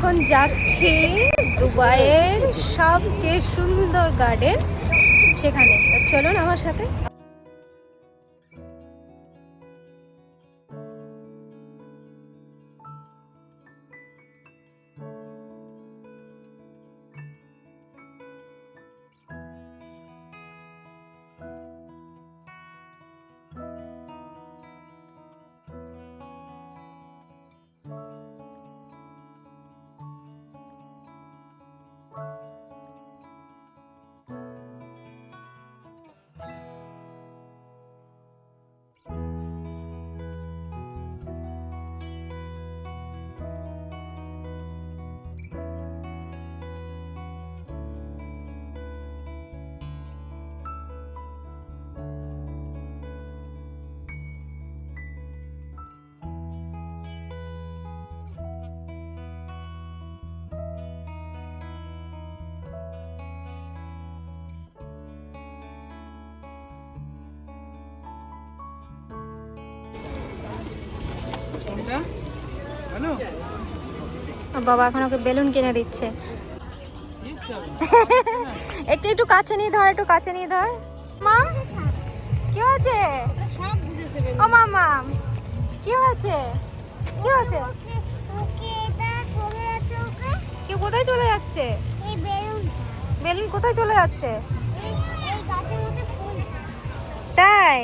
এখন যাচ্ছি দুবাইয়ের সবচেয়ে সুন্দর গার্ডেন সেখানে। চলুন আমার সাথে। বাবা এখন ওকে বেলুন কিনে দিচ্ছে। একটু একটু কাছে নিয়ে ধর একটু কাছে নিয়ে ধর। মাম কি হয়েছে? ও মামা কি হয়েছে? কি হয়েছে? কি কোথায় চলে যাচ্ছে? বেলুন কোথায় চলে যাচ্ছে? তাই?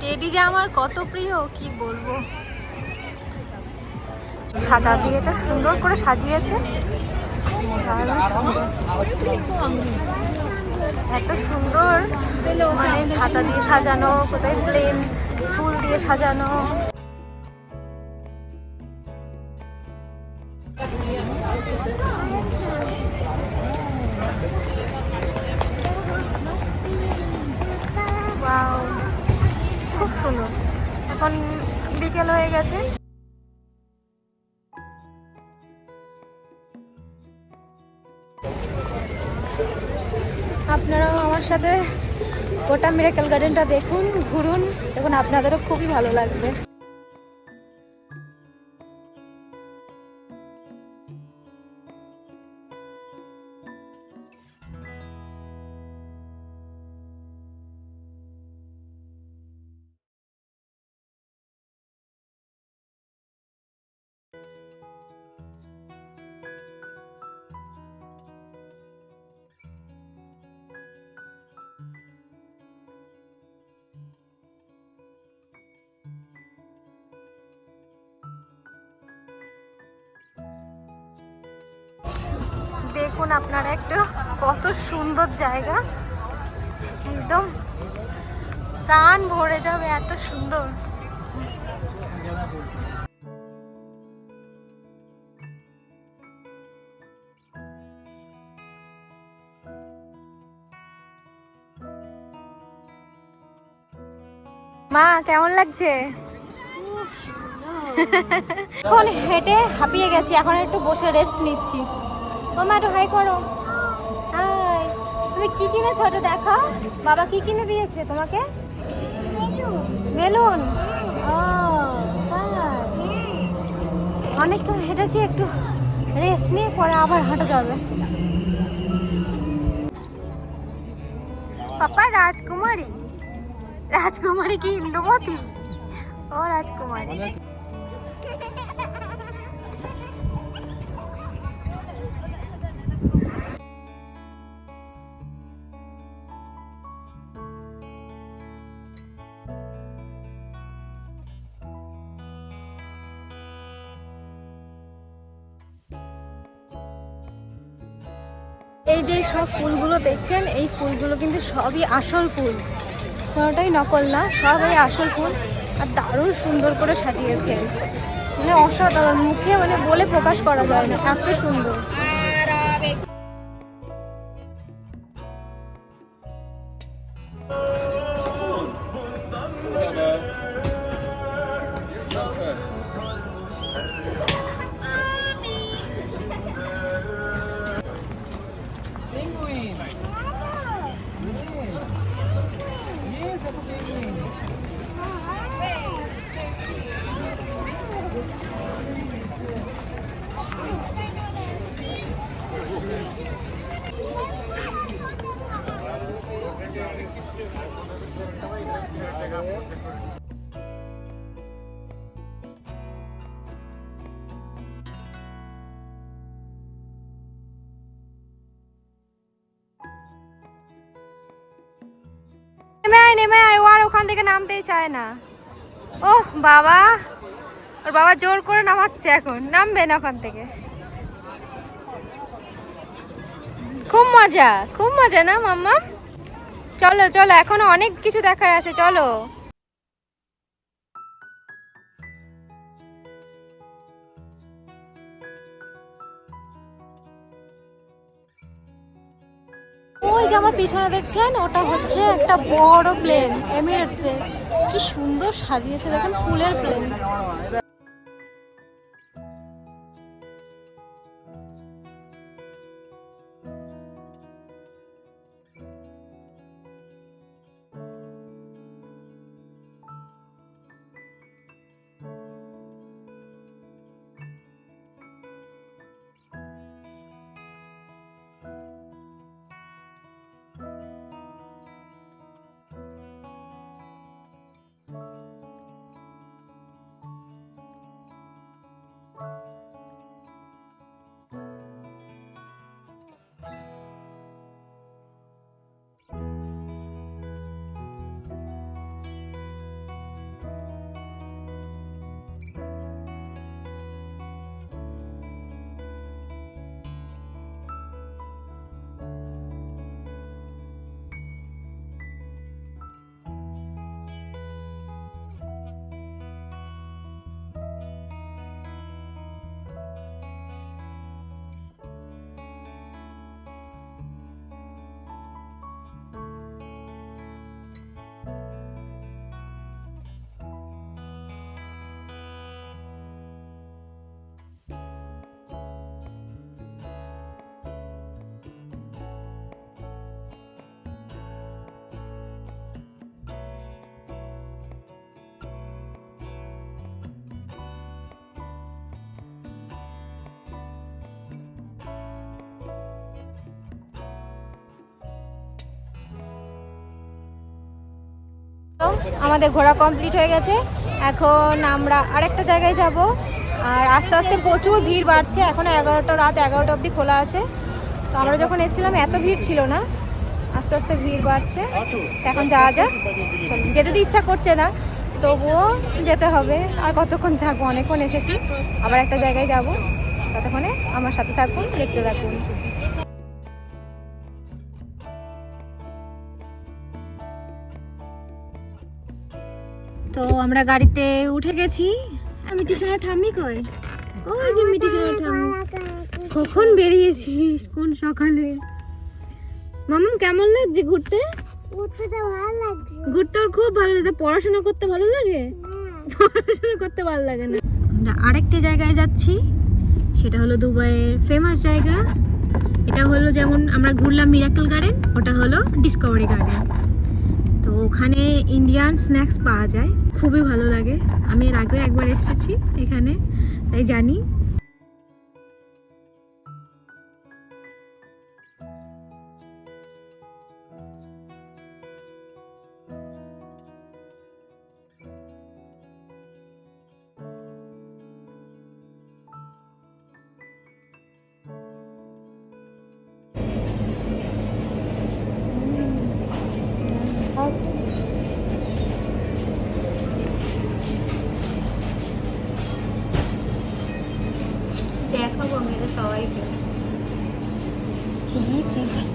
টেডি যে আমার কত প্রিয় কি বলব? ছাতা দিয়ে এটা সুন্দর করে সাজিয়েছে। এত সুন্দর মানে ছাতা দিয়ে সাজানো কোথায় প্লেন ফুল দিয়ে সাজানো। Wow, সুন্দর এখন বিকেল হয়ে গেছে। আপনারাও আমার সাথে গোটা মিরাকেল গার্ডেনটা দেখুন, ঘুরুন, দেখুন আপনাদেরও খুবই ভালো লাগবে। দেখুন আপনারা একটু কত সুন্দর জায়গা। একদম প্রাণ ভরে যাবে এত সুন্দর। মা, কেমন লাগছে? এখন হেঁটে হাঁপিয়ে গেছি, এখন একটু বসে রেস্ট নিচ্ছি। ও মা একটু হাই করো। হাই। তুমি কি কিনেছো একটু দেখাও। বাবা কি কিনে দিয়েছে তোমাকে? বেলুন ও, তাই। অনেকক্ষণ হেঁটেছি, একটু রেস্ট নিয়ে পরে আবার হাঁটা যাবে। পাপা, রাজকুমারী। রাজকুমারী কি ইন্দুমতি? ও, রাজকুমারী। এই যে সব ফুলগুলো দেখছেন, এই ফুলগুলো কিন্তু সবই আসল ফুল। কোনোটাই নকল না সবই আসল ফুল। আর দারুণ সুন্দর করে সাজিয়েছে। মানে অসাধারণ, মুখে মানে বলে প্রকাশ করা যায় না, এত সুন্দর। নেমে আয় নেমে আয়। ও আর ওখান থেকে নামতেই চায় না। ওহ, বাবা। ওর বাবা জোর করে নামাচ্ছে এখন। নামবে না ওখান থেকে। খুব মজা। খুব মজা না মাম্মা চলো চলো, এখনও অনেক কিছু দেখার আছে। চলো। ওই যে আমার পিছনে দেখছেন, ওটা হচ্ছে একটা বড় প্লেন এমিরেটসে কি সুন্দর সাজিয়েছে দেখেন, ফুলের প্লেন আমাদের ঘোরা কমপ্লিট হয়ে গেছে। এখন আমরা আরেকটা জায়গায় যাব। আর আস্তে আস্তে প্রচুর ভিড় বাড়ছে। এখন এগারোটা রাত, এগারোটা অবধি খোলা আছে। তো আমরা যখন এসেছিলাম, এত ভিড় ছিল না। আস্তে আস্তে ভিড় বাড়ছে। এখন যাওয়া যাক। যেতে তো ইচ্ছা করছে না। তবুও যেতে হবে। আর কতক্ষণ থাকব? অনেকক্ষণ এসেছি। আবার একটা জায়গায় যাব। ততক্ষণে আমার সাথে থাকুন, দেখতে থাকুন। তো আমরা গাড়িতে উঠে গেছি। আমি টিশনের ঠাম্মি কই? ওই যে মিটি সোনার ঠাম্মি। কখন বেরিয়েছিস কোন সকালে? মামুন কেমন লাগছে ঘুরতে? উঠতে তো ভালো লাগছে। ঘুরতে ওর খুব ভালো লাগে। পড়াশোনা করতে ভালো লাগে? পড়াশোনা করতে ভালো লাগে না। আমরা আরেকটি জায়গায় যাচ্ছি। সেটা হলো দুবাইয়ের ফেমাস জায়গা। এটা হলো যেমন আমরা ঘুরলাম মিরাকেল গার্ডেন ওটা হলো ডিসকভারি গার্ডেন ওখানে ইন্ডিয়ান স্ন্যাক্স পাওয়া যায়। খুবই ভালো লাগে। আমি এর আগেও একবার এসেছি এখানে, তাই জানি। সবাইকে ছি ছি ছি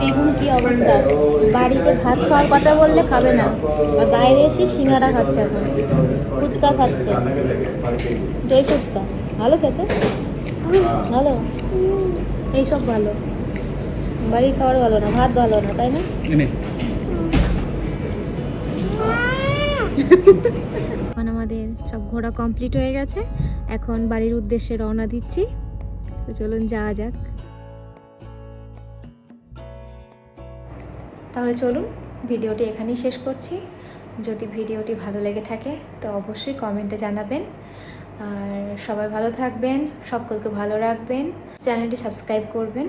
দেখুন কি অবস্থা। বাড়িতে ভাত খাওয়ার কথা বললে খাবে না। আর বাইরে এসে সিঙ্গারা খাচ্ছে এখন। ফুচকা খাচ্ছে। দই ফুচকা। ভালো খেতে? ভালো? এইসব ভালো। বাড়ির খাবার ভালো না ভাত ভালো না তাই না? এখন আমাদের সব ঘোরা কমপ্লিট হয়ে গেছে। এখন বাড়ির উদ্দেশ্যে রওনা দিচ্ছি। তো চলুন যাওয়া যাক। তাহলে চলুন ভিডিওটি এখানেই শেষ করছি। যদি ভিডিওটি ভালো লেগে থাকে, তো অবশ্যই কমেন্টে জানাবেন। আর সবাই ভালো থাকবেন, সকলকে ভালো রাখবেন, চ্যানেলটি সাবস্ক্রাইব করবেন।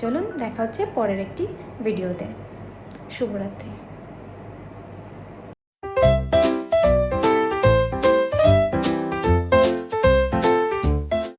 চলুন দেখা হচ্ছে পরের একটি ভিডিওতে। শুভরাত্রি।